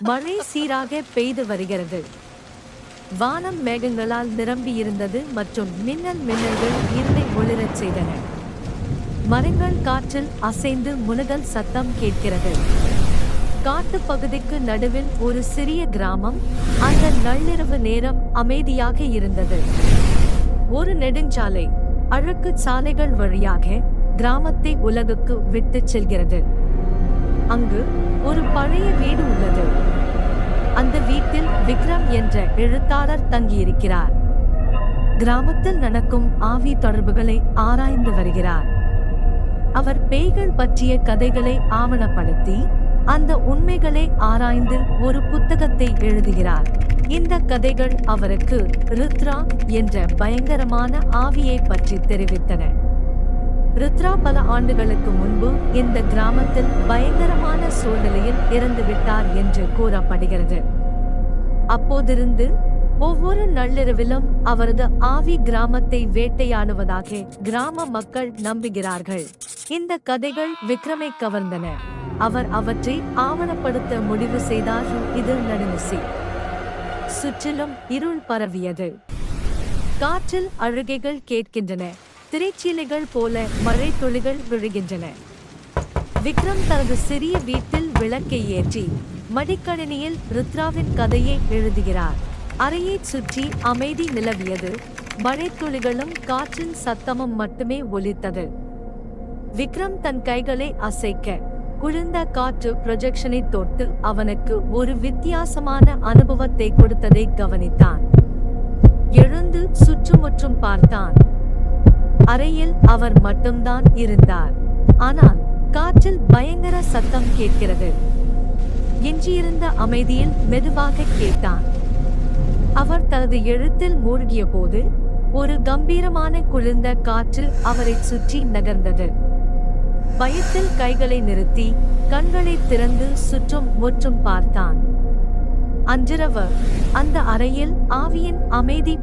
மழை சீராக பெய்து வருகிறது. வானம் மேகங்களால் நிரம்பியிருந்தது மற்றும் மின்னல் மின்னல்கள் இருளை ஒளிரச் செய்தன. மரங்கள் காற்றில் அசைந்து முழுகல் சத்தம் கேட்கிறது. காட்டு பகுதிக்கு நடுவில் ஒரு சிறிய கிராமம் அந்த நள்ளிரவு நேரம் அமைதியாக இருந்தது. ஒரு நெடுஞ்சாலை அழுக்கு சாலைகள் வழியாக கிராமத்தை உலகுக்கு விட்டுச் செல்கிறது. அங்கு ஒரு பழைய வீடு உள்ளது. அந்த வீட்டில் விக்ரம் என்ற எழுத்தாளர் தங்கியிருக்கிறார். கிராமத்தில் நடக்கும் ஆவி தொடர்புகளை ஆராய்ந்து வருகிறார். அவர் பேய்கள் பற்றிய கதைகளை ஆவணப்படுத்தி அந்த உண்மைகளை ஆராய்ந்து ஒரு புத்தகத்தை எழுதுகிறார். இந்த கதைகள் அவருக்கு ருத்ரா என்ற பயங்கரமான ஆவியை பற்றி தெரிவித்தன. ருத்ரா பல ஆண்டுகளுக்கு முன்பு இந்த கிராமத்தில் பயங்கரமான சூழ்நிலையில் இறந்துவிட்டார் என்று கூறப்படுகிறது. அப்போதிருந்து ஒவ்வொரு நள்ளிரவிலும் அவரது ஆவி கிராமத்தை வேட்டையாடுவதாக கிராம மக்கள் நம்புகிறார்கள். இந்த கதைகள் விக்ரமை கவர்ந்தன. அவர் அவற்றை ஆவணப்படுத்த முடிவு செய்தார். இது நடுநிசி. சுற்றிலும் இருள் பரவியது. காற்றில் அழுகைகள் கேட்கின்றன. திரைச்சீலைகள் போல மழை துளிகள் விழுகின்றன. விக்ரம் தனது சிறிய வீட்டில் விளக்கை ஏற்றி மடிக்கணினியில் ருத்ராவின் கதையை எழுதுகிறார். அறையைச் சுற்றி அமைதி நிலவியது. மழைத்துளிகளும் காற்றின் சத்தமும் மட்டுமே ஒலித்தது. விக்ரம் தன் கைகளை அசைக்க குளிர்ந்த காற்று ப்ரொஜெக்ஷனை தொட்டு அவனுக்கு ஒரு வித்தியாசமான அனுபவத்தை கொடுத்ததை கவனித்தான். எழுந்து சுற்றுமுற்றும் பார்த்தான். அறையில் அவர் மட்டும்தான் இருந்தார். ஆனால் காற்றில் பயங்கர சத்தம் கேட்கிறது. எஞ்சியிருந்த அமைதியில் மெதுவாக கேட்டான். அவர் தனது எழுத்தில் மூழ்கிய போது ஒரு கம்பீரமான குளிர்ந்த காற்று அவரை சுற்றி நகர்ந்தது. பயத்தில் கைகளை நிறுத்தி கண்களை திறந்து சுற்றும் முற்றும் பார்த்தான். அன்றிரவு அந்த அறையில் ஆவியின் அமைதி